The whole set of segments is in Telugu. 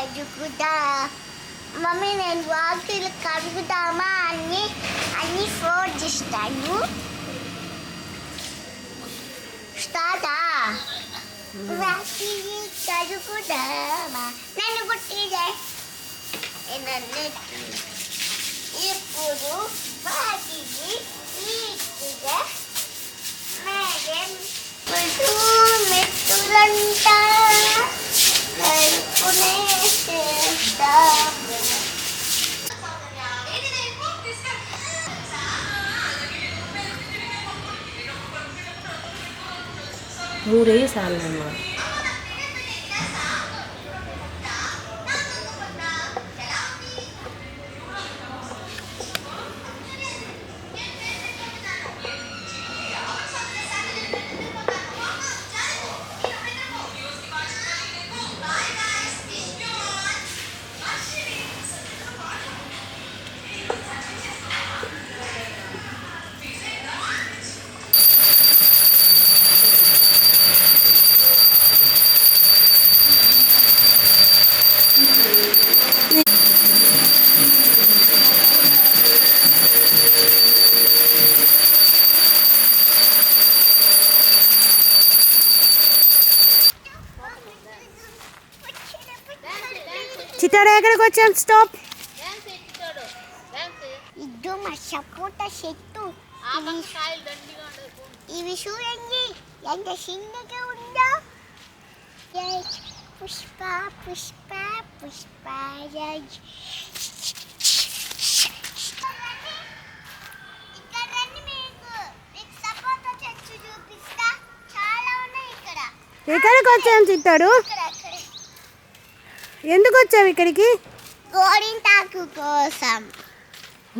వాకిలి కడుగుదా మమ్మీ నేను వాకిలి కడుగుదామా అన్ని అన్ని ఫోన్ చేస్తాను స్టార్టా వాకిలి కడుగుదామా నన్ను కొట్టిదే నన్ను ఇప్పుడు వాకిలి నీట్గా మేడం పుట్టు మెట్టులంట కలుపునే మూడే సార్లు చిట్టాడు ఎక్కడికి వచ్చాం? స్టాప్ ఇదో మా సపోటా చెట్టు. ఇవి చూడండి. ఎంత చిన్నగా ఉందో. పుష్ప పుష్ప పుష్ప ఎక్కడికి వచ్చాం? చిట్టాడు ఇక్కడ అక్కడ ఎందుకు వచ్చావు ఇక్కడికి? గోరింటాకు కోసం.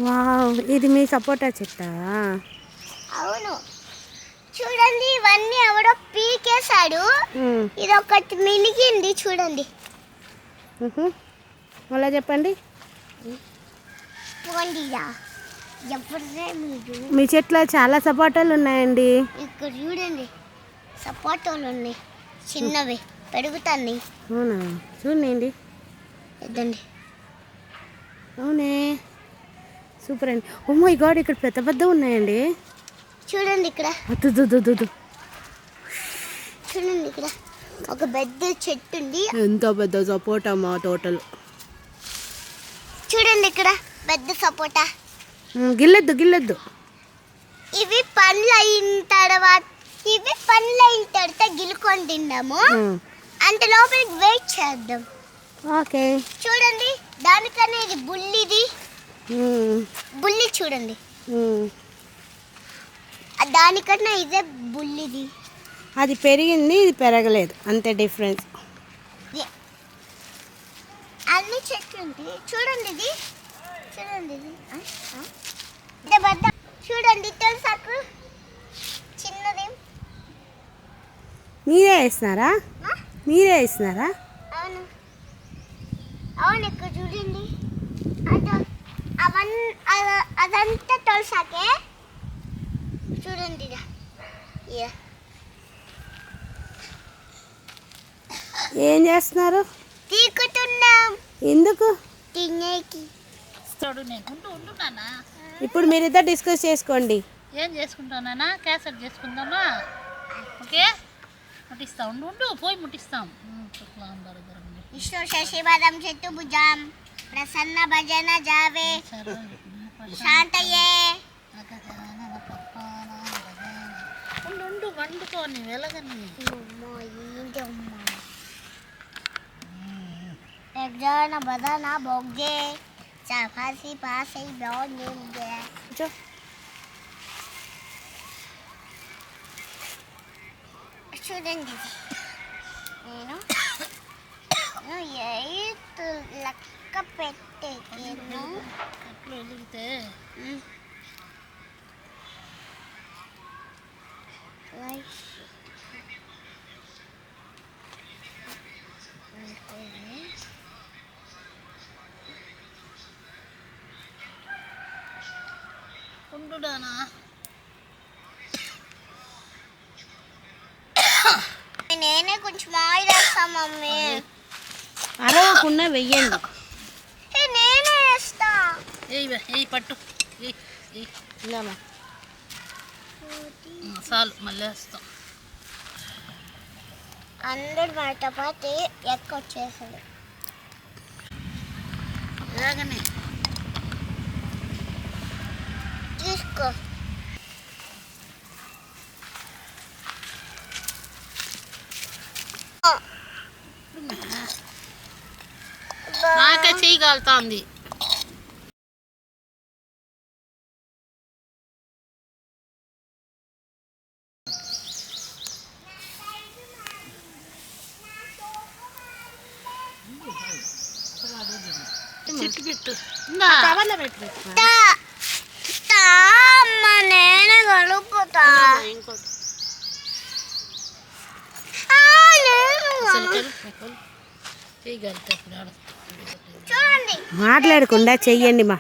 వావ్ ఇది మీ సపోటా చెట్టా? అవును. చూడండి ఇవన్నీ ఎవడో పీకేశాడు. ఇది ఒకటి మిలిగింది చూడండి. మళ్ళా చెప్పండి. మీ చెట్లో చాలా సపోటాలు ఉన్నాయండి. ఇక్కడ చూడండి సపోటాలు ఉన్నాయి. చిన్నవి. పెరుగుతాయి అవునా? చూడండి ఇద్దండి అవునే. సూపర్ అండి. ఓ మై గాడ్ ఇక్కడ పెద్ద పెద్ద ఉన్నాయండి. చూడండి ఇక్కడ. అద్దు. చూడండి ఇక్కడ. ఒక పెద్ద చెట్టు ఉంది. ఎంత పెద్ద సపోటా మా తోటలు చూడండి ఇక్కడ. పెద్ద సపోటా. గిల్లొద్దు గిల్లొద్దు. ఇవి పండ్లు అయిన తర్వాత ఇవి పండ్లు అయిన తర్వాత గిలుకొని తిన్నాము. అంత లోపలికి వెయిట్ చేద్దాం. ఓకే. చూడండి దానికన్నా ఇది బుల్లిది బుల్లి చూడండి. దానికన్నా ఇదే బుల్లిది అది పెరిగింది ఇది పెరగలేదు. అంతే డిఫరెన్స్. అన్ని చెట్లు చూడండి ఇది. చూడండి ఇది. చూడండి తెలుసాకు చిన్నది? మీరే వేస్తున్నారా? మీరే వేస్తున్నారా అవును. అవును ఇక్కడ చూడండి. అదో అవన్ అద- అదంతా తొలసాకే. చూడండి. ఏం చేస్తున్నారు? తీకుతున్నాం ఎందుకు? తినేకి. ఇప్పుడు మీరిద్దరు డిస్కస్ చేసుకోండి. ఏం చేసుకుంటానా క్యాసెట్ చేసుకుందామా? ఓకే? ముట్టిస్తా ఉండు ఉండు పోయి ముట్టిస్తాం. విష్ణు శశివాదం చెట్టు భుజం. ప్రసన్న భజన జావే. శాంతయే ఉండు ఉండు వండుకోని వెలగని? యజ్ఞాన బదన బొగ్గే చాఫాసి పాసై బాగుంది కూర్చో. చూడండి నేను నేను ఎయిత్ లెక్క పెట్టేను అట్లు వెలిగితే ఉండు నానా నేనే కొంచెం ఆయిల్ వేస్తా మమ్మీ. అరవకుండా వెయ్యండి. ఏ, నేనే వేస్తా. ఏయ్ బే, ఏయ్ పట్టు. చాలు మళ్ళీ వేస్తాం. అందరు మాట పాతి ఎక్కువ వచ్చేసాడు ఇలాగనే. తీసుకో నాకే చెయ్యి కాలుతాంది చెట్టు పెట్టు. అమ్మ నేనే కలుపుతా. ఇంకోటి? మాట్లాడకుండా చెయ్యండి మా.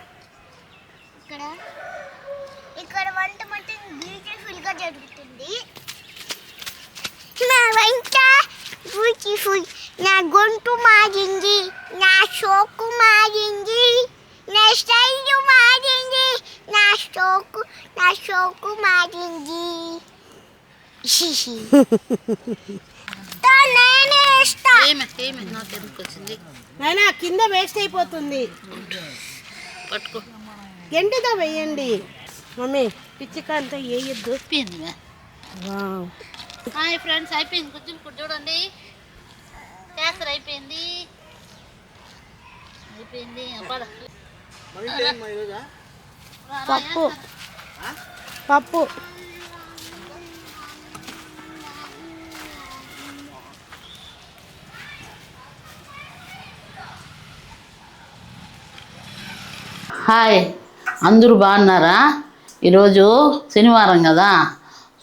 ఇక్కడ వంట జరుగుతుంది. నా వంట బ్యూటిఫుల్ నా గొంతు మారింది నా షోకు మారింది నా స్టైల్ మారింది నా షోకు నా షోకు మారింది. వచ్చింది. నాయనా కింద వేస్ట్ అయిపోతుంది. పట్టుకో. ఎండుగా వేయండి. మమ్మీ పిచ్చికాయలతో వేయద్దు. అయిపోయింది మే. వావ్. హాయ్ ఫ్రెండ్స్ అయిపోయింది. కొంచెం ఇప్పుడు చూడండి. క్యాసర్ అయిపోయింది. అయిపోయింది. పప్పు. పప్పు. హాయ్. అందరూ బాగున్నారా? ఈరోజు శనివారం కదా?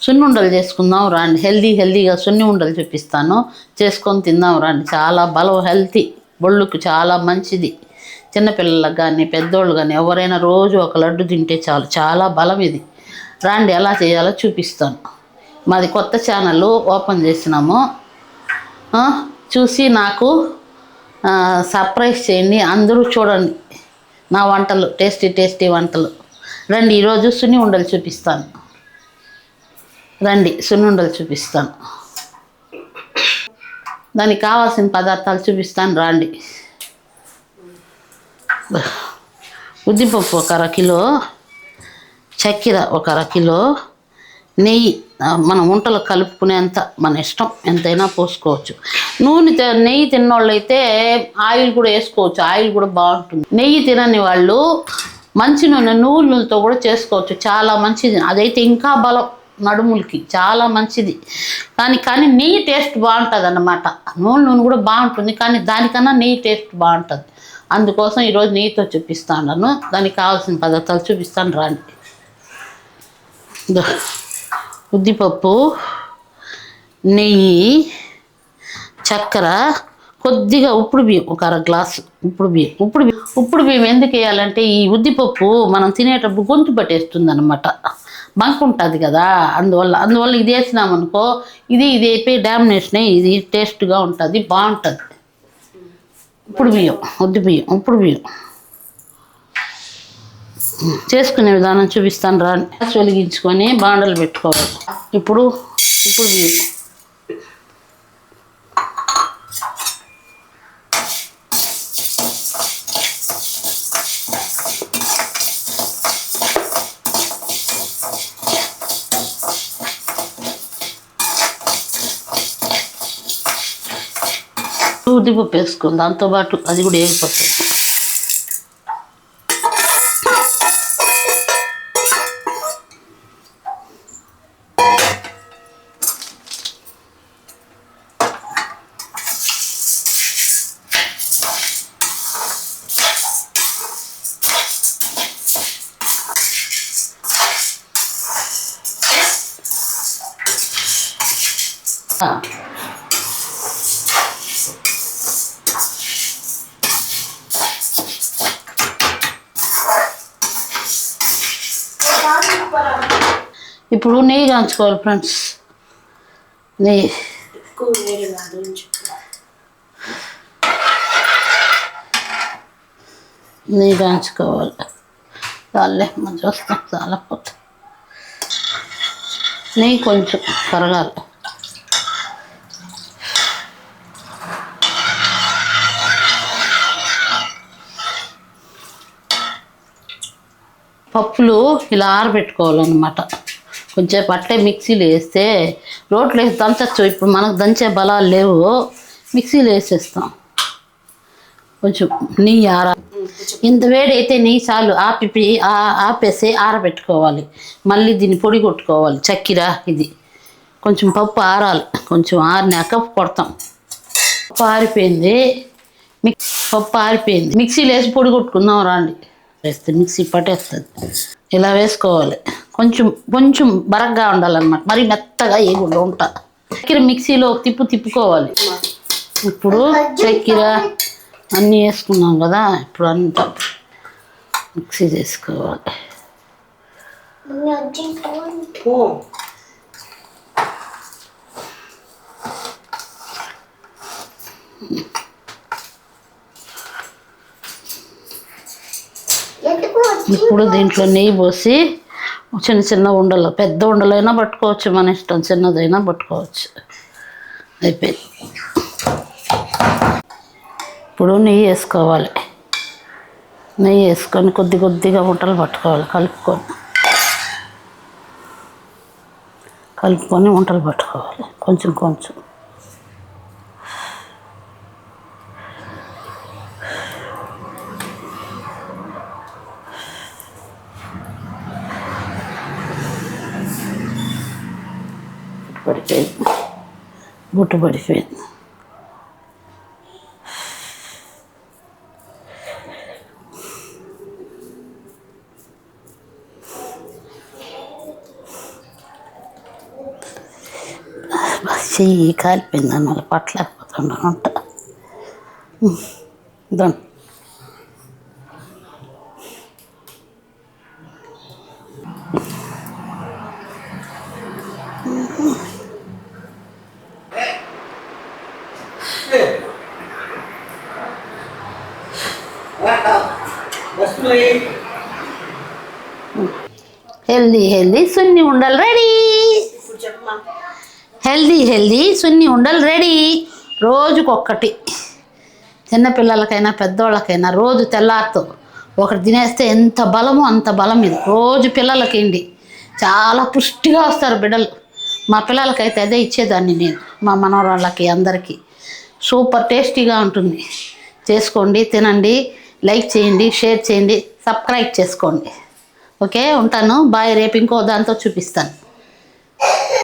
సున్ని ఉండలు చేసుకుందాం రండి. హెల్దీ హెల్దీగా సున్ని ఉండలు చూపిస్తాను. చేసుకొని తిందాం రండి. చాలా బలం హెల్తీ. బొళ్ళుకు చాలా మంచిది. చిన్నపిల్లలకు కానీ పెద్దోళ్ళు కానీ ఎవరైనా రోజు ఒక లడ్డు తింటే చాలు. చాలా బలం ఇది. రండి ఎలా చేయాలో చూపిస్తాను. మాది కొత్త ఛానల్ ఓపెన్ చేసినాము చూసి నాకు సర్ప్రైజ్ చేయండి. అందరూ చూడండి. నా వంటలు టేస్టీ టేస్టీ వంటలు. రండి ఈరోజు సున్ని ఉండలు చూపిస్తాను. రండి సున్ని ఉండలు చూపిస్తాను. దానికి కావాల్సిన పదార్థాలు చూపిస్తాను రండి. ఉద్దిపప్పు ఒక అర కిలో చక్కెర ఒక అర కిలో నెయ్యి మనం వంటలు కలుపుకునేంత మన ఇష్టం ఎంతైనా పోసుకోవచ్చు. నూనె నెయ్యి తిన్నోళ్ళైతే అయితే ఆయిల్ కూడా వేసుకోవచ్చు ఆయిల్ కూడా బాగుంటుంది. నెయ్యి తినని వాళ్ళు మంచి నూనె నూనెలతో కూడా చేసుకోవచ్చు చాలా మంచిది. అదైతే ఇంకా బలం నడుములకి చాలా మంచిది. కానీ కానీ నెయ్యి టేస్ట్ బాగుంటుంది అన్నమాట నూనె నూనె కూడా బాగుంటుంది కానీ దానికన్నా నెయ్యి టేస్ట్ బాగుంటుంది. అందుకోసం ఈరోజు నెయ్యితో చూపిస్తాను. దానికి కావాల్సిన పదార్థాలు చూపిస్తాను రాండి. ఇదో. ఉద్దిపప్పు నెయ్యి చక్కెర కొద్దిగా ఉప్పుడు బియ్యం ఒక అర గ్లాసు ఉప్పుడు బియ్యం. ఉప్పుడు బియ్యం ఉప్పుడు బియ్యం ఎందుకు వేయాలంటే ఈ ఉద్దిపప్పు మనం తినేటప్పుడు గొంతు పట్టేస్తుంది అనమాట బంక్ ఉంటుంది కదా అందువల్ల అందువల్ల ఇది వేసినామనుకో ఇది ఇది అయిపోయి డామినేషన్ ఇది టేస్ట్గా ఉంటుంది బాగుంటుంది. ఉప్పుడు బియ్యం ఉద్ది బియ్యం ఉప్పుడు బియ్యం. చేసుకునే విధానం చూపిస్తాను రా గ్యాస్ వెలిగించుకొని బాండలు పెట్టుకోవాలి. ఇప్పుడు ఇప్పుడు ఉద్దిపప్పు వేసుకోవాలి దాంతోపాటు అది కూడా వేగిపోతుంది ఇప్పుడు నెయ్యి కాంచుకోవాలి ఫ్రెండ్స్. నెయ్యి. నెయ్యి కాంచుకోవాలి. చాలే మంచి వస్తాం చాలా పోతే నెయ్యి కొంచెం కరగాలి. పప్పులు ఇలా ఆరబెట్టుకోవాలన్నమాట. కొంచెం అట్లే మిక్సీలో వేస్తే రోట్లో వేసి దంచచ్చు. ఇప్పుడు మనకు దంచే బలాలు లేవు. మిక్సీలో వేసేస్తాం. కొంచెం నెయ్యి ఆర. ఇంత వేడి అయితే నెయ్యి చాలు. ఆపి ఆపేసి ఆరబెట్టుకోవాలి. మళ్ళీ దీన్ని పొడి కొట్టుకోవాలి. చక్కెర ఇది. కొంచెం పప్పు ఆరాలి. కొంచెం ఆరినాక కొడతాం. పప్పు ఆరిపోయింది. మిక్ పప్పు ఆరిపోయింది. మిక్సీలో వేసి పొడి కొట్టుకుందాం రాండి. వేస్తే మిక్సీ పట్టేస్తుంది. ఇలా వేసుకోవాలి. కొంచెం కొంచెం బరగ్గా ఉండాలన్నమాట. మరి మెత్తగా వేయకుండా ఉంటా. చక్కెర మిక్సీలో తిప్పు తిప్పుకోవాలి. ఇప్పుడు చక్కెర అన్నీ వేసుకున్నాం కదా ఇప్పుడు అంతా మిక్సీ చేసుకోవాలి. ఇప్పుడు దీంట్లో నెయ్యి పోసి చిన్న చిన్న ఉండలు పెద్ద ఉండలైనా పట్టుకోవచ్చు మన ఇష్టం చిన్నదైనా పట్టుకోవచ్చు. అయిపోయింది. ఇప్పుడు నెయ్యి వేసుకోవాలి. నెయ్యి వేసుకొని కొద్ది కొద్దిగా వంటలు పట్టుకోవాలి కలుపుకొని. కలుపుకొని వంటలు పట్టుకోవాలి కొంచెం కొంచెం. പഠിപ്പേൻ ബോട്ട് പഠിപ്പേൻ പക്ഷേ ഈ കാൽപ്പിൽ നിന്നുള്ള പട്ടലൊക്കെ హెల్దీ హెల్దీ సున్ని ఉండలు రెడీ. హెల్దీ హెల్దీ సున్ని ఉండలు రెడీ. రోజుకొక్కటి. చిన్నపిల్లలకైనా పెద్దోళ్ళకైనా రోజు తెల్లారితో ఒకటి తినేస్తే ఎంత బలమో అంత బలం ఇది. రోజు పిల్లలకేంటి? చాలా పుష్టిగా వస్తారు బిడ్డలు. మా పిల్లలకైతే అదే ఇచ్చేదాన్ని నేను మా మనవరాళ్ళకి అందరికీ. సూపర్ టేస్టీగా ఉంటుంది. చేసుకోండి తినండి లైక్ చేయండి షేర్ చేయండి సబ్స్క్రైబ్ చేసుకోండి. ఓకే ఉంటాను. బాయ్ రేపు ఇంకో దాంతో చూపిస్తాను.